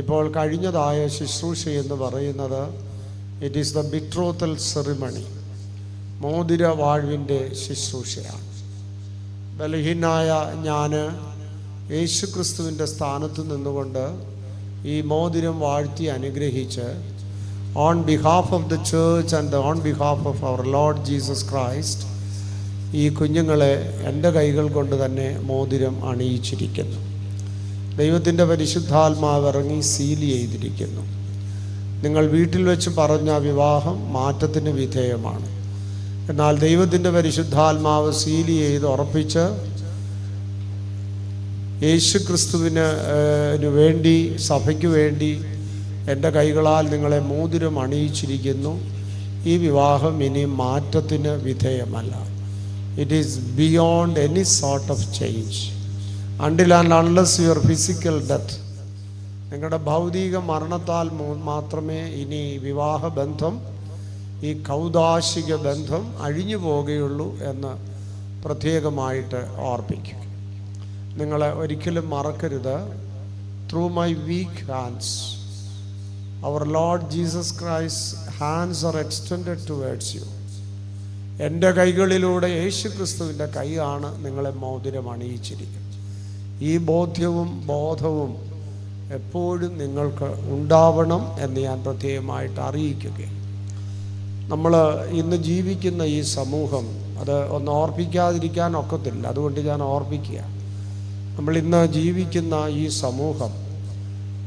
ഇപ്പോൾ കഴിഞ്ഞതായ ശുശ്രൂഷ എന്ന് പറയുന്നത് it is the betrothal ceremony മോതിര വാഴ്വിന്റെ ശുശ്രൂഷയാണ്. ബലഹീനായ ഞാൻ യേശുക്രിസ്തുവിന്റെ സ്ഥാനത്ത് നിന്നുകൊണ്ട് ഈ മോതിരം വാഴ്ത്തി അനുഗ്രഹിച്ച് on behalf of the church and on behalf of our Lord Jesus Christ ഈ കുഞ്ഞുങ്ങളെ എന്റെ കൈകൾ കൊണ്ട് തന്നെ മോതിരം അണിയിച്ചിരിക്കുന്നു. ദൈവത്തിന്റെ പരിശുദ്ധാത്മാവ് ഇറങ്ങി സീൽ ചെയ്തിരിക്കുന്നു. നിങ്ങൾ വീട്ടിൽ വെച്ച് പറഞ്ഞ വിവാഹം മാറ്റത്തിന് വിധേയമാണ്. എന്നാൽ ദൈവത്തിന്റെ പരിശുദ്ധാത്മാവ് സീൽ ചെയ്ത് ഉറപ്പിച്ച് യേശു ക്രിസ്തുവിന് വേണ്ടി സഭയ്ക്ക് വേണ്ടി എന്റെ കൈകളാൽ നിങ്ങളെ മോതിരം അണിയിച്ചിരിക്കുന്നു. ഈ വിവാഹം ഇനി മാറ്റത്തിന് വിധേയമല്ല. It is beyond any sort of change until and unless your physical death നിങ്ങളുടെ ഭൗതിക മരണത്താൽ മാത്രമേ ഇനി വിവാഹ ബന്ധം ഈ കൗതാശിക ബന്ധം അഴിഞ്ഞു പോവുകയുള്ളൂ എന്ന് പ്രത്യേകമായിട്ട് ഓർപ്പിക്കും. നിങ്ങളെ ഒരിക്കലും മറക്കരുത്. Through my weak hands our Lord Jesus Christ hands are extended towards you എന്റെ കൈകളിലൂടെ യേശു ക്രിസ്തുവിന്റെ കൈയാണ് നിങ്ങളെ മൗതിരം അണിയിച്ചിരിക്കുന്നത് ഈ ബോധ്യവും ബോധവും എപ്പോഴും നിങ്ങൾക്ക് ഉണ്ടാവണം എന്ന് ഞാൻ പ്രത്യേകമായിട്ട് അറിയിക്കുകയാണ്. നമ്മൾ ഇന്ന് ജീവിക്കുന്ന ഈ സമൂഹം അത് ഒന്ന് ഓർപ്പിക്കാതിരിക്കാൻ ഒക്കത്തില്ല. അതുകൊണ്ട് ഞാൻ ഓർപ്പിക്കുക. നമ്മൾ ഇന്ന് ജീവിക്കുന്ന ഈ സമൂഹം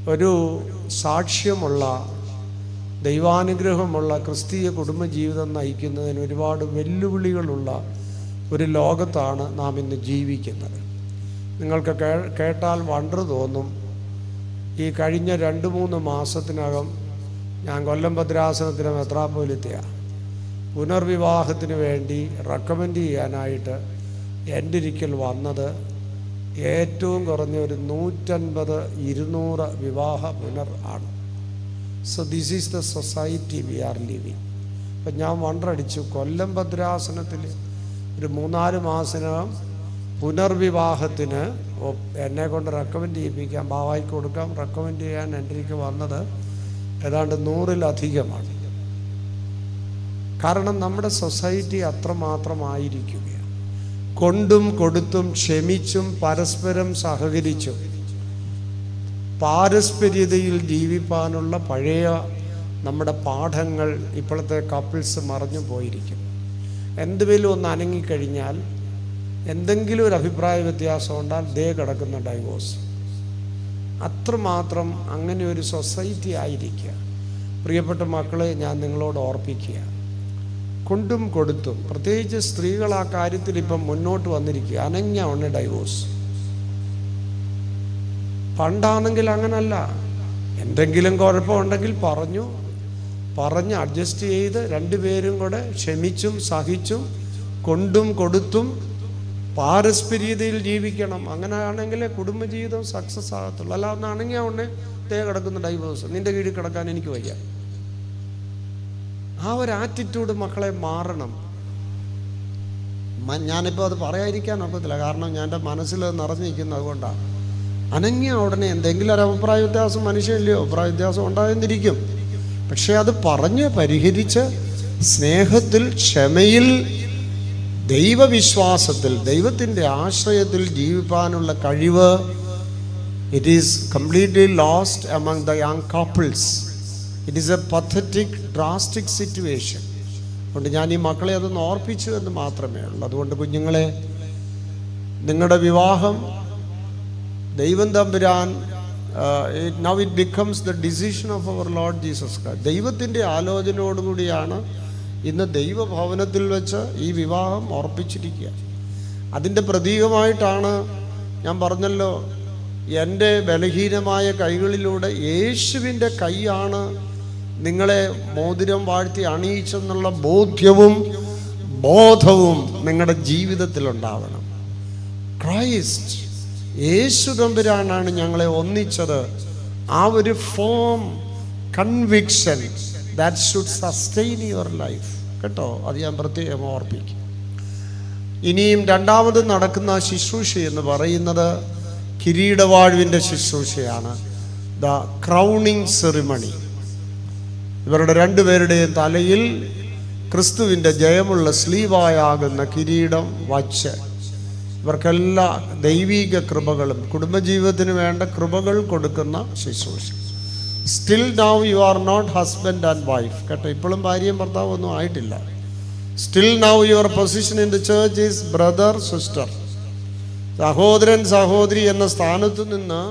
ഒരു സാക്ഷ്യമുള്ള ദൈവാനുഗ്രഹമുള്ള ക്രിസ്തീയ കുടുംബജീവിതം നയിക്കുന്നതിന് ഒരുപാട് വെല്ലുവിളികളുള്ള ഒരു ലോകത്താണ് നാം ഇന്ന് ജീവിക്കുന്നത്. നിങ്ങൾക്ക് കേട്ടാൽ വണ്ടർ തോന്നും. ഈ കഴിഞ്ഞ രണ്ട് മൂന്ന് മാസത്തിനകം ഞാൻ കൊല്ലം ഭദ്രാസനത്തിന് മെത്രാപോലിത്തെയ പുനർവിവാഹത്തിന് വേണ്ടി റെക്കമെൻഡ് ചെയ്യാനായിട്ട് എന്റെ ഇരിക്കൽ വന്നത് ഏറ്റവും കുറഞ്ഞ ഒരു നൂറ്റൻപത് ഇരുന്നൂറ് വിവാഹ പുനർ ആണ്. So this is the society we are living അപ്പം ഞാൻ വണ്ടടിച്ചു കൊല്ലം ഭദ്രാസനത്തിൽ ഒരു മൂന്നാൽ മാസത്തിനകം പുനർവിവാഹത്തിന് എന്നെ കൊണ്ട് റെക്കമെൻഡ് ചെയ്യിപ്പിക്കാൻ ബാവായിക്ക് കൊടുക്കാം. റെക്കമെൻഡ് ചെയ്യാൻ എന്റെ വന്നത് ഏതാണ്ട് നൂറിലധികമാണ്. കാരണം നമ്മുടെ സൊസൈറ്റി അത്രമാത്രമായിരിക്കുകയാണ്. കൊണ്ടും കൊടുത്തും ക്ഷമിച്ചും പരസ്പരം സഹകരിച്ചും പാരസ്പര്യതയിൽ ജീവിപ്പാനുള്ള പഴയ നമ്മുടെ പാഠങ്ങൾ ഇപ്പോഴത്തെ കപ്പിൾസ് മറഞ്ഞു പോയിരിക്കും എന്തുവേലും ഒന്ന് അനങ്ങിക്കഴിഞ്ഞാൽ എന്തെങ്കിലും ഒരു അഭിപ്രായ വ്യത്യാസം ഉണ്ടാൽ ദേ കിടക്കുന്ന ഡൈവോഴ്സ് അത്രമാത്രം അങ്ങനെ ഒരു സൊസൈറ്റി ആയിരിക്കുക. പ്രിയപ്പെട്ട മക്കളെ ഞാൻ നിങ്ങളോട് ഓർപ്പിക്കുക. കൊണ്ടും കൊടുത്തും. പ്രത്യേകിച്ച് സ്ത്രീകൾ ആ കാര്യത്തിൽ ഇപ്പം മുന്നോട്ട് വന്നിരിക്കുക. അനങ്ങ ഡൈവോഴ്സ് പണ്ടാണെങ്കിൽ അങ്ങനല്ല. എന്തെങ്കിലും കുഴപ്പമുണ്ടെങ്കിൽ പറഞ്ഞു. പറഞ്ഞ് അഡ്ജസ്റ്റ് ചെയ്ത് രണ്ടുപേരും കൂടെ ക്ഷമിച്ചും സഹിച്ചും കൊണ്ടും കൊടുത്തും പാരസ്പര്യതയിൽ ജീവിക്കണം. അങ്ങനെ ആണെങ്കിലേ കുടുംബജീവിതം സക്സസ് ആകത്തുള്ളൂ. അല്ല ഒന്നാണെങ്കിൽ ഉടനെ തേ കിടക്കുന്ന ഡൈവേഴ്സ് നിന്റെ കീഴിൽ കിടക്കാൻ എനിക്ക് വയ്യ. ആ ഒരു ആറ്റിറ്റ്യൂഡ് മക്കളെ മാറണം. ഞാനിപ്പോൾ അത് പറയാതിരിക്കാൻ ഒക്കത്തില്ല. കാരണം ഞാൻ എന്റെ മനസ്സിൽ നിറഞ്ഞിരിക്കുന്നത് അതുകൊണ്ടാണ് അനങ്ങിയ ഉടനെ എന്തെങ്കിലും ഒരു അഭിപ്രായ വ്യത്യാസം മനുഷ്യനില്ലയോ അഭിപ്രായ വ്യത്യാസം ഉണ്ടായെന്നിരിക്കും. പക്ഷെ അത് പറഞ്ഞ് പരിഹരിച്ച് സ്നേഹത്തിൽ ക്ഷമയിൽ ദൈവവിശ്വാസത്തിൽ ദൈവത്തിന്റെ ആശ്രയത്തിൽ ജീവിപ്പാനുള്ള കഴിവ് it is completely lost among the young couples it is a pathetic drastic situation അതുകൊണ്ട് ഞാൻ ഈ മക്കളെ അതൊന്ന് ഓർപ്പിച്ചു എന്ന് മാത്രമേ ഉള്ളൂ. അതുകൊണ്ട് കുഞ്ഞുങ്ങളെ നിങ്ങളുടെ വിവാഹം ദൈവം തമ്പുരാൻ now it becomes the decision of our Lord Jesus ദൈവത്തിന്റെ ആലോചനയോടുകൂടിയാണ് ഇന്ന് ദൈവഭവനത്തിൽ വെച്ച് ഈ വിവാഹം ഉറപ്പിച്ചിരിക്കുക. അതിന്റെ പ്രതീകമായിട്ടാണ് ഞാൻ പറഞ്ഞല്ലോ എന്റെ ബലഹീനമായ കൈകളിലൂടെ യേശുവിന്റെ കൈയാണ് നിങ്ങളെ മോതിരം വാഴ്ത്തി അണിയിച്ചെന്നുള്ള ബോധ്യവും ബോധവും നിങ്ങളുടെ ജീവിതത്തിലുണ്ടാവണം. ക്രൈസ്റ്റ് യേശു തമ്പുരാനാണ് ഞങ്ങളെ ഒന്നിച്ചത്. ആ ഒരു form conviction that should sustain your life കേട്ടോ? അത് ഞാൻ പ്രത്യേകം ഓർപ്പിക്കും. ഇനിയും രണ്ടാമത് നടക്കുന്ന ശുശ്രൂഷ എന്ന് പറയുന്നത് കിരീടവാഴ്വിന്റെ ശുശ്രൂഷയാണ്. ദ ക്രൗണിങ് സെറിമണി ഇവരുടെ രണ്ടുപേരുടെയും തലയിൽ ക്രിസ്തുവിന്റെ ജയമുള്ള സ്ലീവായാകുന്ന കിരീടം വച്ച് ഇവർക്കെല്ലാ ദൈവീക കൃപകളും കുടുംബജീവിതത്തിന് വേണ്ട കൃപകൾ കൊടുക്കുന്ന ശുശ്രൂഷ. Still now you are not husband and wife കേട്ടോ ഇപ്പോഴും ഭാര്യയും ഭർത്താവും ഒന്നും ആയിട്ടില്ല. Still now your position in the church is brother sister സഹോദരൻ സഹോദരി എന്ന സ്ഥാനത്ത് നിന്ന്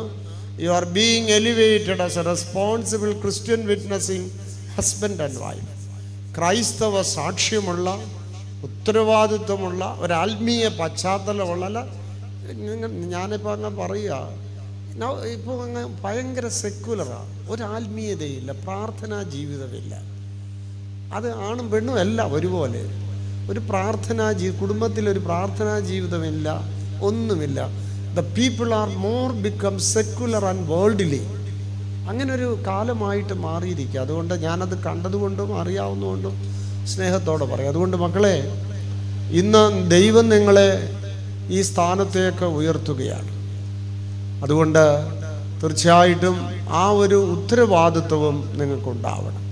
you are being elevated as a responsible Christian witnessing husband and wife ക്രൈസ്തവ സാക്ഷ്യമുള്ള ഉത്തരവാദിത്വമുള്ള ഒരാത്മീയ പശ്ചാത്തലമുള്ള ഞാനിപ്പോൾ അങ്ങ് പറയുക. ഇപ്പോൾ അങ്ങ് ഭയങ്കര സെക്കുലറാണ് ഒരാത്മീയതയില്ല പ്രാർത്ഥനാ ജീവിതമില്ല. അത് ആണും പെണ്ണും അല്ല ഒരുപോലെ. ഒരു പ്രാർത്ഥനാ ജീ കുടുംബത്തിൽ ഒരു പ്രാർത്ഥനാ ജീവിതമില്ല ഒന്നുമില്ല. The people are more become secular and worldly അങ്ങനൊരു ഒരു കാലമായിട്ട് മാറിയിരിക്കുക. അതുകൊണ്ട് ഞാനത് കണ്ടതുകൊണ്ടും അറിയാവുന്നതുകൊണ്ടും സ്നേഹത്തോടെ പറയും. അതുകൊണ്ട് മക്കളെ ഇന്ന് ദൈവം നിങ്ങളെ ഈ സ്ഥാനത്തേക്ക് ഉയർത്തുകയാണ്. അതുകൊണ്ട് തീർച്ചയായിട്ടും ആ ഒരു ഉത്തരവാദിത്വവും നിങ്ങൾക്കുണ്ടാവണം.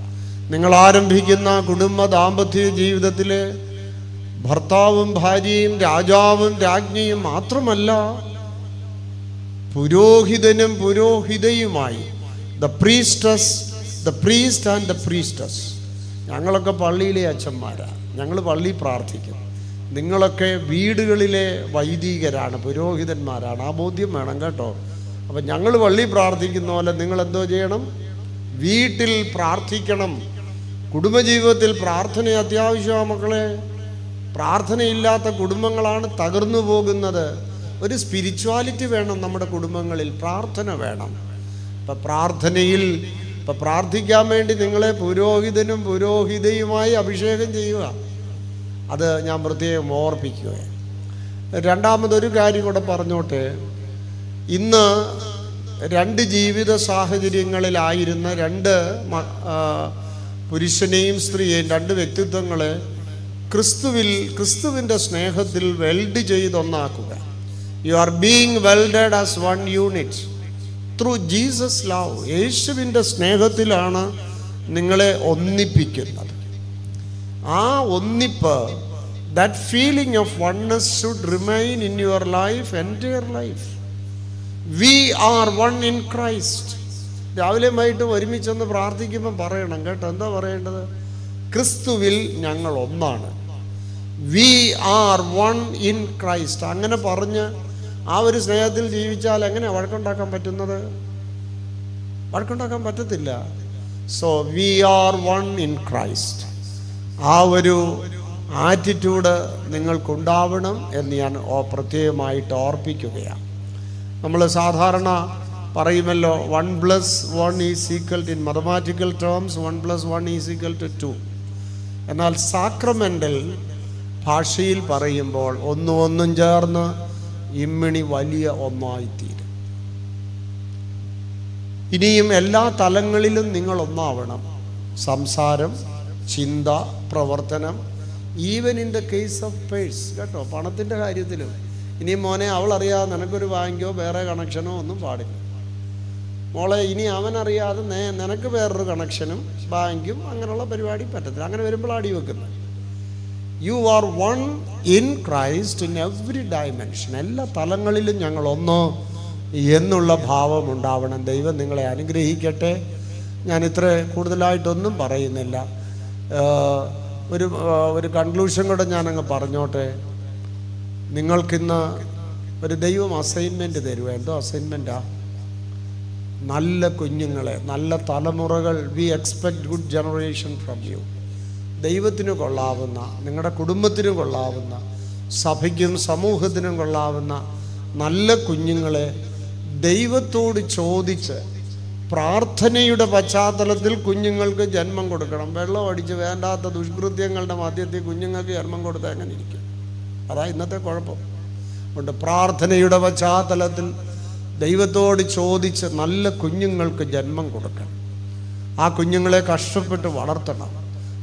നിങ്ങൾ ആരംഭിക്കുന്ന കുടുംബ ദാമ്പത്യ ജീവിതത്തിൽ ഭർത്താവും ഭാര്യയും രാജാവും രാജ്ഞിയും മാത്രമല്ല പുരോഹിതനും പുരോഹിതയുമായി the priestess the priest and the priestess ഞങ്ങളൊക്കെ പള്ളിയിലെ അച്ഛന്മാരാണ് ഞങ്ങൾ പള്ളി പ്രാർത്ഥിക്കും. നിങ്ങളൊക്കെ വീടുകളിലെ വൈദികരാണ് പുരോഹിതന്മാരാണ്. ആ ബോധ്യം വേണം കേട്ടോ. അപ്പം ഞങ്ങൾ വള്ളി പ്രാർത്ഥിക്കുന്ന പോലെ നിങ്ങൾ എന്തോ ചെയ്യണം? വീട്ടിൽ പ്രാർത്ഥിക്കണം. കുടുംബജീവിതത്തിൽ പ്രാർത്ഥന അത്യാവശ്യമാണ് മക്കളെ. പ്രാർത്ഥനയില്ലാത്ത കുടുംബങ്ങളാണ് തകർന്നു പോകുന്നത്. ഒരു സ്പിരിച്വാലിറ്റി വേണം നമ്മുടെ കുടുംബങ്ങളിൽ. പ്രാർത്ഥന വേണം. ഇപ്പം പ്രാർത്ഥനയിൽ ഇപ്പം പ്രാർത്ഥിക്കാൻ വേണ്ടി നിങ്ങളെ പുരോഹിതനും പുരോഹിതയുമായി അഭിഷേകം ചെയ്യുക. അത് ഞാൻ പ്രത്യേകം ഓർപ്പിക്കുകയാണ്. രണ്ടാമതൊരു കാര്യം കൂടെ പറഞ്ഞോട്ടെ. ഇന്ന് രണ്ട് ജീവിത സാഹചര്യങ്ങളിലായിരുന്ന രണ്ട് പുരുഷനെയും സ്ത്രീയെയും രണ്ട് വ്യക്തിത്വങ്ങളെ ക്രിസ്തുവിൽ ക്രിസ്തുവിന്റെ സ്നേഹത്തിൽ weld ചെയ്തൊന്നാക്കുക. You are being welded as one unit through Jesus love യേശുവിന്റെ സ്നേഹത്തിലാണ് നിങ്ങളെ ഒന്നിപ്പിക്കുന്നത്. ആ ഒന്നിപ്പ്. That feeling of oneness should remain in your life എന്റെ your life we are one in Christ രാവിലെയും വൈകിട്ടും ഒരുമിച്ചൊന്ന് പ്രാർത്ഥിക്കുമ്പോൾ പറയണം കേട്ടോ. എന്താ പറയേണ്ടത്? ക്രിസ്തുവിൽ ഞങ്ങൾ ഒന്നാണ്. We are one in Christ അങ്ങനെ പറഞ്ഞ് ആ ഒരു സ്നേഹത്തിൽ ജീവിച്ചാൽ എങ്ങനെയാണ് വഴക്കുണ്ടാക്കാൻ പറ്റുന്നത്? വഴക്കുണ്ടാക്കാൻ പറ്റത്തില്ല. So we are one in Christ ആ ഒരു ആറ്റിറ്റ്യൂഡ് നിങ്ങൾക്കുണ്ടാവണം എന്ന് ഞാൻ പ്രത്യേകമായിട്ട് ഓർപ്പിക്കുകയാണ്. നമ്മൾ സാധാരണ പറയുമല്ലോ one plus one is equal in mathematical terms one plus one is equal to two എന്നാൽ സാക്രമെന്റൽ ഭാഷയിൽ പറയുമ്പോൾ ഒന്നും ഒന്നും ചേർന്ന് ഇമ്മിണി വലിയ ഒന്നായിത്തീരും. ഇനിയും എല്ലാ തലങ്ങളിലും നിങ്ങൾ ഒന്നാവണം. സംസാരം ചിന്ത പ്രവർത്തനം even in the case of purse കേട്ടോ പണത്തിന്റെ കാര്യത്തിലും. ഇനി മോനെ അവൾ അറിയാതെ നിനക്കൊരു ബാങ്കോ വേറെ കണക്ഷനോ ഒന്നും പാടില്ല. മോളെ ഇനി അവൻ അറിയാതെ നേ നിനക്ക് വേറൊരു കണക്ഷനും ബാങ്കും അങ്ങനെയുള്ള പരിപാടി പറ്റത്തില്ല. അങ്ങനെ വരുമ്പോൾ അടി വെക്കുന്നത്. You are one in Christ in every dimension എല്ലാ തലങ്ങളിലും ഞങ്ങൾ ഒന്നോ എന്നുള്ള ഭാവം ഉണ്ടാവണം. ദൈവം നിങ്ങളെ അനുഗ്രഹിക്കട്ടെ. ഞാൻ ഇത്ര കൂടുതലായിട്ടൊന്നും പറയുന്നില്ല. ഒരു ഒരു കൺക്ലൂഷൻ കൂടെ ഞാനങ്ങ് പറഞ്ഞോട്ടെ? നിങ്ങൾക്കിന്ന് ഒരു ദൈവം അസൈൻമെന്റ് തരുക എന്തോ അസൈൻമെന്റാ നല്ല കുഞ്ഞുങ്ങളെ നല്ല തലമുറകൾ we expect good generation from you ദൈവത്തിന് കൊള്ളാവുന്ന നിങ്ങളുടെ കുടുംബത്തിന് കൊള്ളാവുന്ന സഭയ്ക്കും സമൂഹത്തിനും കൊള്ളാവുന്ന നല്ല കുഞ്ഞുങ്ങളെ ദൈവത്തോട് ചോദിച്ച് പ്രാർത്ഥനയുടെ പശ്ചാത്തലത്തിൽ കുഞ്ഞുങ്ങൾക്ക് ജന്മം കൊടുക്കണം. വെള്ളം അടിച്ച് വേണ്ടാത്ത ദുഷ്കൃത്യങ്ങളുടെ മധ്യത്തിൽ കുഞ്ഞുങ്ങൾക്ക് ജന്മം കൊടുത്താൽ എങ്ങനെ ഇരിക്കും? അതാ ഇന്നത്തെ കുഴപ്പം. അതുകൊണ്ട് പ്രാർത്ഥനയുടെ പശ്ചാത്തലത്തിൽ ദൈവത്തോട് ചോദിച്ച് നല്ല കുഞ്ഞുങ്ങൾക്ക് ജന്മം കൊടുക്കണം. ആ കുഞ്ഞുങ്ങളെ കഷ്ടപ്പെട്ട് വളർത്തണം.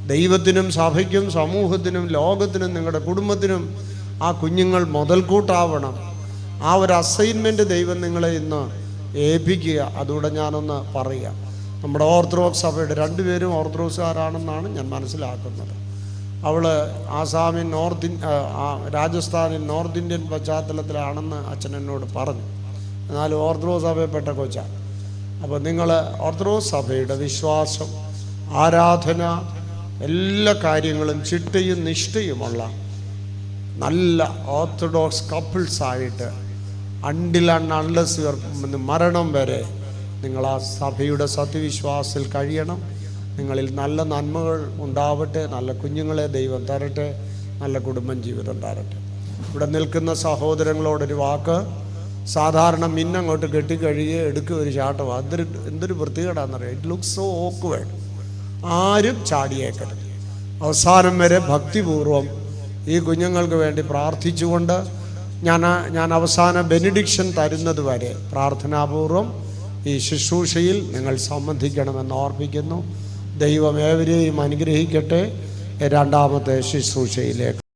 ദൈവത്തിനും സഭയ്ക്കും സമൂഹത്തിനും ലോകത്തിനും നിങ്ങളുടെ കുടുംബത്തിനും ആ കുഞ്ഞുങ്ങൾ മുതൽക്കൂട്ടാവണം. ആ ഒരു അസൈൻമെന്റ് ദൈവം നിങ്ങളെ ഇന്ന് ഏൽപ്പിക്കുക. അതുകൂടെ ഞാനൊന്ന് പറയുക. നമ്മുടെ ഓർത്തഡോക്സ് സഭയുടെ രണ്ടുപേരും ഓർത്തഡോക്സുകാരാണെന്നാണ് ഞാൻ മനസ്സിലാക്കുന്നത്. അവൾ ആസാമിൻ നോർത്ത് രാജസ്ഥാനിൽ നോർത്ത് ഇന്ത്യൻ പശ്ചാത്തലത്തിലാണെന്ന് അച്ഛൻ എന്നോട് പറഞ്ഞു. എന്നാലും ഓർത്തഡോക്സ് സഭയിൽപ്പെട്ട കൊച്ചാണ് അപ്പോൾ നിങ്ങൾ ഓർത്തഡോക്സ് സഭയുടെ വിശ്വാസം ആരാധന എല്ലാ കാര്യങ്ങളും ചിട്ടയും നിഷ്ഠയുമുള്ള നല്ല ഓർത്തഡോക്സ് കപ്പിൾസായിട്ട് അണ്ടിൽ ആൻഡ് അൺലസ് മരണം വരെ നിങ്ങൾ ആ സഭയുടെ സത്യവിശ്വാസത്തിൽ കഴിയണം. നിങ്ങളിൽ നല്ല നന്മകൾ ഉണ്ടാവട്ടെ നല്ല കുഞ്ഞുങ്ങളെ ദൈവം തരട്ടെ നല്ല കുടുംബം ജീവിതം തരട്ടെ. ഇവിടെ നിൽക്കുന്ന സഹോദരങ്ങളോടൊരു വാക്ക്. സാധാരണ മിന്നങ്ങോട്ട് കെട്ടിക്കഴുകി എടുക്കുക ഒരു ചാട്ടം. അതൊരു എന്തൊരു വൃത്തികേടാണെന്നറിയാം ഇറ്റ് ലുക്ക് സോ ഓക്വേഡ് ആരും ചാടിയേക്കരുത്. അവസാനം വരെ ഭക്തിപൂർവം ഈ കുഞ്ഞുങ്ങൾക്ക് വേണ്ടി പ്രാർത്ഥിച്ചുകൊണ്ട് ഞാൻ ഞാൻ അവസാന ബെനിഡിക്ഷൻ തരുന്നത് വരെ പ്രാർത്ഥനാപൂർവം ഈ ശുശ്രൂഷയിൽ നിങ്ങൾ സംബന്ധിക്കണമെന്ന് ഓർപ്പിക്കുന്നു. ദൈവം ഏവരെയും അനുഗ്രഹിക്കട്ടെ. രണ്ടാമത്തെ ശുശ്രൂഷയിലേക്ക്